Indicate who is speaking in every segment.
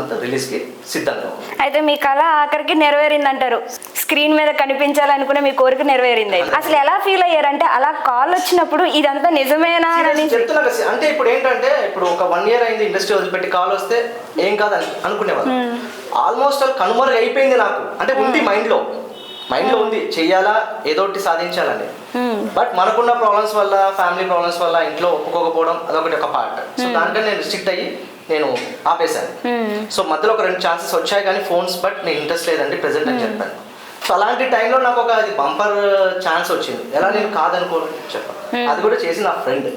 Speaker 1: Month రిలీజ్కి సిద్ధంగా ఉంది.
Speaker 2: అయితే మీ కళ ఆఖరికి నెరవేరింది అంటారు స్క్రీన్ మీద కనిపించాలనుకునే మీ కోరిక నెరవేరింది. అసలు ఎలా ఫీల్ అయ్యారంటే అలా కాల్ వచ్చినప్పుడు ఇదంతా నిజమేనా అని?
Speaker 1: చెప్తున్నా అంటే ఇప్పుడు ఏంటంటే ఇప్పుడు ఒక వన్ ఇయర్ అయింది ఇండస్ట్రీ వదిలిపెట్టి కాల్ వస్తే ఏం కాదు అని అనుకునేవాళ్ళు. ఆల్మోస్ట్ కనుమరుగు అయిపోయింది నాకు. అంటే ఉంది మైండ్లో. మైండ్లో ఉంది. చెయ్యాలా ఏదో ఒకటి సాధించాలని. బట్ మనకున్న ప్రాబ్లమ్స్ వల్ల ఫ్యామిలీ ప్రాబ్లమ్స్ వల్ల ఇంట్లో ఒప్పుకోకపోవడం అదొకటి ఒక పార్ట్ సో దానికని నేను రిస్ట్రిక్ట్ అయ్యి నేను ఆపేశాను. సో మధ్యలో ఒక రెండు ఛాన్సెస్ వచ్చాయి కానీ ఫోన్స్ బట్ నేను ఇంట్రెస్ట్ లేదండి ప్రెసెంట్ అని చెప్పాను. సో అలాంటి టైంలో నాకు ఒక అది బంపర్ ఛాన్స్ వచ్చింది. ఎలా నేను కాదనుకోను చెప్పాను. అది కూడా చేసి నా ఫ్రెండ్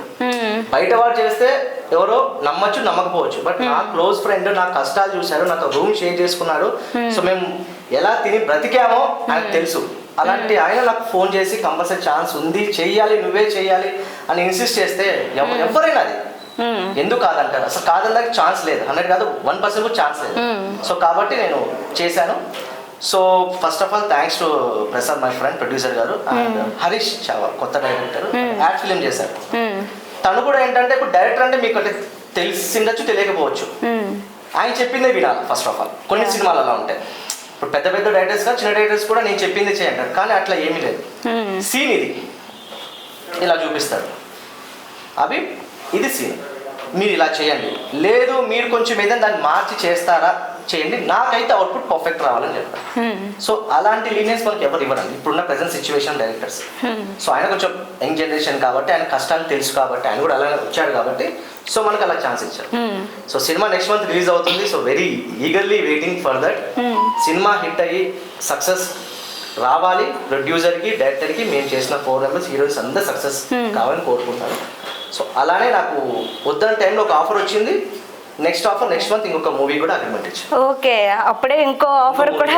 Speaker 1: బయట వాడు చేస్తే ఎవరో నమ్మచ్చు నమ్మకపోవచ్చు. బట్ నా క్లోజ్ ఫ్రెండ్ నా కష్టాలు చూశారు నాతో రూమ్ షేర్ చేసుకున్నాడు. సో మేము ఎలా తిని బ్రతికామో ఆయనకు తెలుసు. అలాంటి ఆయన నాకు ఫోన్ చేసి కంపల్సరీ ఛాన్స్ ఉంది చెయ్యాలి నువ్వే చెయ్యాలి అని ఇన్సిస్ట్ చేస్తే ఎవ- ఎవరైనా అది ఎందుకు కాదంటారు? అసలు కాదనడానికి ఛాన్స్ లేదు. హండ్రెడ్ కాదు వన్ పర్సెంట్ కూడా ఛాన్స్ లేదు. సో కాబట్టి నేను చేశాను. So first of all thanks to Prasad my friend producer garu and Harish Chava కొత్త డైరెక్టర్ యాడ్ ఫిలిం చేశారు. తను కూడా ఏంటంటే ఇప్పుడు డైరెక్టర్ అంటే మీకు అంటే తెలిసిండొచ్చు తెలియకపోవచ్చు. ఆయన చెప్పిందే వినాలి ఫస్ట్ ఆఫ్ ఆల్ కొన్ని సినిమాలు అలా ఉంటాయి. ఇప్పుడు పెద్ద పెద్ద డైరెక్టర్స్గా చిన్న డైరెక్టర్స్ కూడా నేను చెప్పింది చేయంటారు. కానీ అట్లా ఏమీ లేదు. సీన్ ఇది. ఇలా చూపిస్తాడు అవి ఇది సీన్ మీరు ఇలా చేయండి. లేదు మీరు కొంచెం ఏదైనా దాన్ని మార్చి చేస్తారా? చేయండి. నాకైతే అవుట్పుట్ పర్ఫెక్ట్ రావాలని చెప్పారు. సో అలాంటి లీనియన్స్ మనకి ఎవరు ఇవ్వరండి. ఇప్పుడున్న ప్రెసెంట్ సిచ్యువేషన్ డైరెక్టర్స్ సో ఆయన కొంచెం యంగ్ జనరేషన్ కాబట్టి ఆయన కష్టాలు తెలుసు కాబట్టి ఆయన కూడా అలానే వచ్చాడు కాబట్టి సో మనకు అలా ఛాన్స్ ఇచ్చారు. So cinema next month release అవుతుంది. So very eagerly waiting for that cinema hit అయ్యి సక్సెస్ రావాలి. ప్రొడ్యూసర్కి డైరెక్టర్కి మేము చేసిన ఫోర్ మెంబర్స్ హీరోయిన్స్ అందరూ సక్సెస్ కావాలని కోరుకుంటాను సో అలానే నాకు వద్దన్న టైంలో ఒక ఆఫర్ వచ్చింది. నెక్స్ట్ ఆఫర్ నెక్స్ట్ మంత్ ఇంకొక మూవీ కూడా అగ్రిమెంట్
Speaker 2: ఓకే అప్పుడే ఇంకో ఆఫర్ కూడా.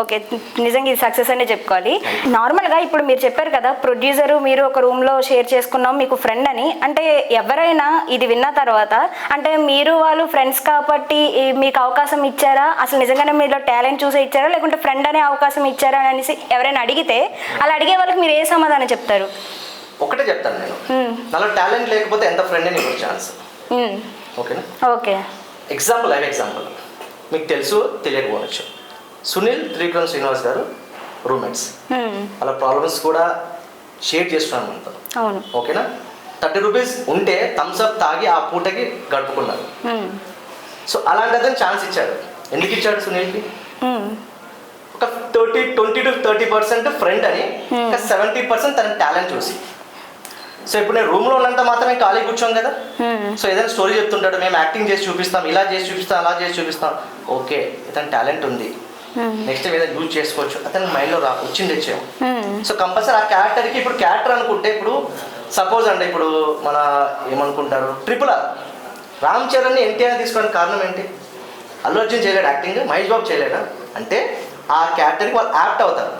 Speaker 2: ఓకే నిజంగా ఇది సక్సెస్ అనే చెప్పుకోవాలి. నార్మల్గా ఇప్పుడు మీరు చెప్పారు కదా ప్రొడ్యూసరు మీరు ఒక రూమ్లో షేర్ చేసుకున్నాం మీకు ఫ్రెండ్ అని. అంటే ఎవరైనా ఇది విన్న తర్వాత అంటే మీరు వాళ్ళు ఫ్రెండ్స్ కాబట్టి మీకు అవకాశం ఇచ్చారా? అసలు నిజంగానే మీలో టాలెంట్ చూసే ఇచ్చారా? లేకుంటే ఫ్రెండ్ అనే అవకాశం ఇచ్చారా? అని అనేసి ఎవరైనా అడిగితే అలా అడిగే వాళ్ళకి మీరు ఏ సమాధానం చెప్తారు?
Speaker 1: ఒకటే చెప్తాను నేను. నాలో టాలెంట్ లేకపోతే ఎంత ఫ్రెండ్ అని ఇవ్వరు ఛాన్స్. ఓకేనా?
Speaker 2: ఓకే.
Speaker 1: ఎగ్జాంపుల్ లైవ్ ఎగ్జాంపుల్ మీకు తెలుసు తెలియకపోవచ్చు. సునీల్ త్రివిక్రమ్ శ్రీనివాస్ గారు రూమ్మేట్స్
Speaker 2: మ్మ్.
Speaker 1: వాళ్ళ ప్రాబ్లమ్స్ కూడా షేర్ చేస్తున్నాను మనతో. ఓకేనా? థర్టీ రూపీస్ ఉంటే థమ్స్ అప్ తాగి ఆ పూటకి గడుపుకున్నారు. సో అలాంటి అతను ఛాన్స్ ఇచ్చాడు. ఎందుకు ఇచ్చాడు సునీల్కి. ఒక thirty twenty to thirty percent friend అని సెవెంటీ పర్సెంట్ తన టాలెంట్ చూసి. సో ఇప్పుడు నేను రూమ్లో ఉన్నంత మాత్రమే ఖాళీ కూర్చోం కదా. సో ఏదైనా స్టోరీ చెప్తుంటాడు మేము యాక్టింగ్ చేసి చూపిస్తాం ఇలా చేసి చూపిస్తాం అలా చేసి చూపిస్తాం. ఓకే ఇతను టాలెంట్ ఉంది. నెక్స్ట్ టైం ఏదైనా యూజ్ చేసుకోవచ్చు. అతని మైండ్లో రా వచ్చింది వచ్చాము. సో కంపల్సరీ ఆ క్యారెక్టర్కి ఇప్పుడు క్యారెక్టర్ అనుకుంటే ఇప్పుడు సపోజ్ అండి ఇప్పుడు మన ఏమనుకుంటారు? ట్రిపుల్ ఆర్ రామ్ చరణ్ ఎన్టీఆర్ తీసుకోవడానికి కారణం ఏంటి? అల్లు అర్జున్ చేయలేడు యాక్టింగ్ మహేష్ బాబు చేయలేడా? అంటే ఆ క్యారెక్టర్కి వాళ్ళు యాప్ట్ అవుతారు.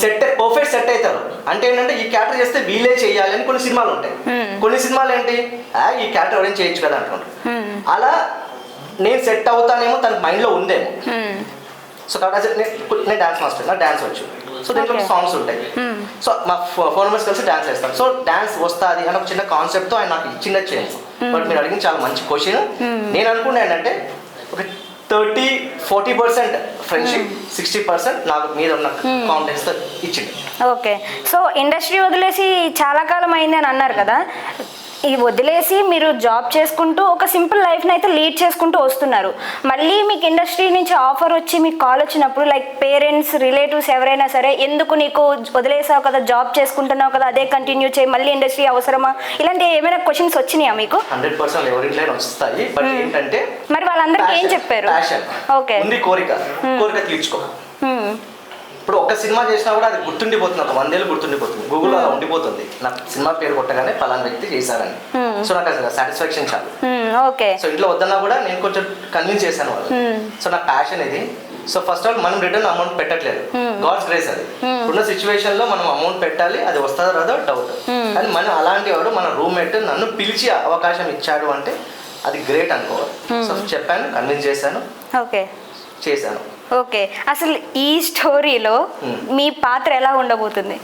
Speaker 1: సెట్ పర్ఫెక్ట్ సెట్ అవుతారు. అంటే ఏంటంటే ఈ క్యారెక్టర్ చేస్తే వీలే చేయాలి అని కొన్ని సినిమాలు ఉంటాయి.
Speaker 2: Hmm.
Speaker 1: కొన్ని సినిమాలు ఏంటి? "ఆ, ఈ క్యారెక్టర్ ఎవరైనా చేయొచ్చు కదా అనుకుంటారు
Speaker 2: మ్మ్.
Speaker 1: అలా నేను సెట్ అవుతానేమో తన మైండ్లో ఉందేమో. సో కాబట్టి అసలు నేను డాన్స్ మాస్టర్ నాకు డాన్స్ వచ్చు. సో దీంట్లో. సాంగ్స్ ఉంటాయి.
Speaker 2: Hmm.
Speaker 1: సో మా ఫోర్ మెంబర్స్ కలిసి డాన్స్ వేస్తాం సో డాన్స్ వస్తుంది అని ఒక చిన్న కాన్సెప్ట్తో ఆయన నాకు ఇచ్చిన చేయండి. బట్ మీరు అడిగిన చాలా మంచి క్వశ్చన్ నేను అనుకున్నా ఏంటంటే ఒక thirty forty percent friendship sixty percent నాకు మీద ఉన్న కాన్ఫిడెన్స్తో ఇచ్చింది
Speaker 2: ఓకే సో ఇండస్ట్రీ వదిలేసి చాలా కాలం అయింది అని అన్నారు కదా. ఇది వదిలేసి మీరు జాబ్ చేసుకుంటూ ఒక సింపుల్ లైఫ్ని అయితే లీడ్ చేసుకుంటూ వస్తున్నారు. మళ్ళీ మీకు ఇండస్ట్రీ నుంచి ఆఫర్ వచ్చి మీకు కాల్ వచ్చినప్పుడు లైక్ పేరెంట్స్ రిలేటివ్స్ ఎవరైనా సరే ఎందుకు నీకు వదిలేసావు కదా జాబ్ చేసుకుంటున్నావు కదా అదే కంటిన్యూ చేయి మళ్ళీ ఇండస్ట్రీ అవసరమా? ఇలాంటి ఏమైనా క్వశ్చన్స్ వచ్చినాయా మీకు?
Speaker 1: హండ్రెడ్ పర్సెంట్ ఎవరింట్లోనే వస్తాయి. బట్ ఏంటంటే
Speaker 2: మరి వాళ్ళందరికీ ఏం చెప్పారు? ఓకే.
Speaker 1: ఉంది కోరిక. కోరిక తీర్చుకో. ఇప్పుడు ఒక్క సినిమా చేసినా కూడా అది గుర్తుండిపోతుంది ఒక వందేళ్ళు గుర్తుండిపోతుంది. గూగుల్లో అలా ఉండిపోతుంది. నాకు సినిమా పేరు కొట్టగానే పలానా వ్యక్తి చేశారని. సో నాకు అసలు సాటిస్ఫాక్షన్ చాలు.
Speaker 2: ఓకే
Speaker 1: సో ఇంట్లో వద్దన్నా కూడా నేను కొంచెం కన్విన్స్ చేశాను వాళ్ళు సో నా ప్యాషన్ ఇది. సో ఫస్ట్ ఆల్ మనం రిటర్న్ అమౌంట్ పెట్టట్లేదు. గాడ్స్ గ్రేస్ అది. ఉన్న సిచ్యువేషన్లో మనం అమౌంట్ పెట్టాలి అది వస్తుందో రాదో డౌట్ కానీ మనం అలాంటి వాడు మన రూమ్మేట్ నన్ను పిలిచి అవకాశం ఇచ్చాడు అంటే అది గ్రేట్ అనుకోవాలి సో చెప్పాను కన్విన్స్ చేశాను.
Speaker 2: ఓకే
Speaker 1: చేశాను.
Speaker 2: ఓకే. అసలు ఈ స్టోరీలో
Speaker 1: Hmm.
Speaker 2: మీ పాత్ర ఎలా ఉండబోతుంది?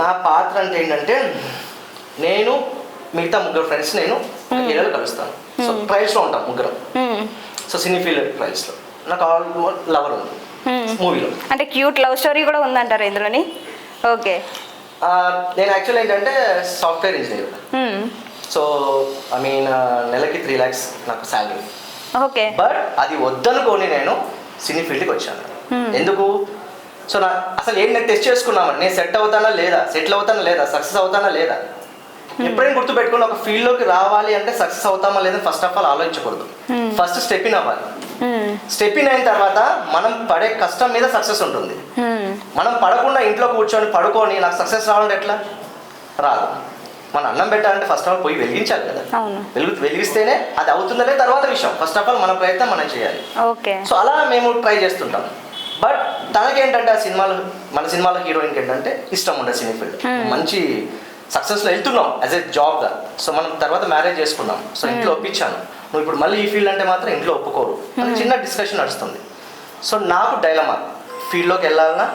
Speaker 1: నా పాత్ర అంటే ఏంటంటే నేను మిగతా ముగ్గురు ఫ్రెండ్స్ నేను ఏరియాలో కలుస్తాను సో ట్రైల్స్లో ఉంటాం ముగ్గురం.
Speaker 2: Hmm.
Speaker 1: సో సినీ ఫీల్డ్ ట్రయల్స్లో నాకు ఆల్మోస్ట్ లవర్ ఉంది.
Speaker 2: Hmm.
Speaker 1: మూవీలో
Speaker 2: అంటే క్యూట్ లవ్ స్టోరీ కూడా ఉందంటారు ఇందులోని? ఓకే.
Speaker 1: నేను యాక్చువల్ ఏంటంటే software engineer
Speaker 2: Hmm.
Speaker 1: So I mean నెలకి త్రీ ల్యాక్స్ నాకు శాలరీ
Speaker 2: ఓకే.
Speaker 1: బట్ అది వద్దనుకొని నేను సినీ ఫీల్డ్కి వచ్చాను. ఎందుకు? సో నా అసలు ఏంటి నేను టెస్ట్ చేసుకున్నామని నేను సెట్ అవుతానా లేదా? సెటిల్ అవుతానా లేదా? సక్సెస్ అవుతానా లేదా? ఎప్పుడైనా గుర్తుపెట్టుకుని ఒక ఫీల్డ్లోకి రావాలి అంటే సక్సెస్ అవుతామా లేదా ఫస్ట్ ఆఫ్ ఆల్ ఆలోచించకూడదు. ఫస్ట్ స్టెప్ ఇన్ అవ్వాలి. స్టెప్ ఇన్ అయిన తర్వాత మనం పడే కష్టం మీద సక్సెస్ ఉంటుంది. మనం పడకుండా ఇంట్లో కూర్చొని పడుకొని నాకు సక్సెస్ రావాలంటే ఎట్లా? రాదు. మన అన్నం పెట్టాలంటే ఫస్ట్ ఆఫ్ ఆల్ పోయి వెలిగించాలి కదా. వెలుగు వెలిగిస్తేనే అది అవుతుందనే తర్వాత విషయం. ఫస్ట్ ఆఫ్ ఆల్ మన ప్రయత్నం మనం చేయాలి.
Speaker 2: ఓకే.
Speaker 1: సో అలా మేము ట్రై చేస్తుంటాం. బట్ తనకేంటంటే ఆ సినిమాలో మన సినిమాలో హీరోయిన్కి ఏంటంటే ఇష్టం ఉండదు సినీ ఫీల్డ్. మంచి సక్సెస్లో వెళ్తున్నాం యాజ్ ఎ జాబ్గా సో మనం తర్వాత మ్యారేజ్ చేసుకున్నాం. సో ఇంట్లో ఒప్పించాను. నువ్వు ఇప్పుడు మళ్ళీ ఈ ఫీల్డ్ అంటే మాత్రం ఇంట్లో ఒప్పుకోరు. చిన్న డిస్కషన్ నడుస్తుంది. సో నాకు డైలమా ఫీల్డ్లోకి వెళ్ళాలన్నా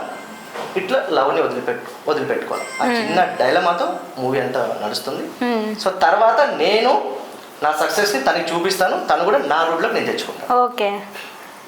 Speaker 1: ఇట్లా లవ్ని వదిలిపెట్టు వదిలిపెట్టుకోవాలి. ఆ చిన్న డైలమాతో మూవీ అంతా నడుస్తుంది. సో తర్వాత నేను నా సక్సెస్ని తనకి చూపిస్తాను. తను కూడా నా రూట్లోకి నేను తెచ్చుకుంటాను.
Speaker 2: ఓకే.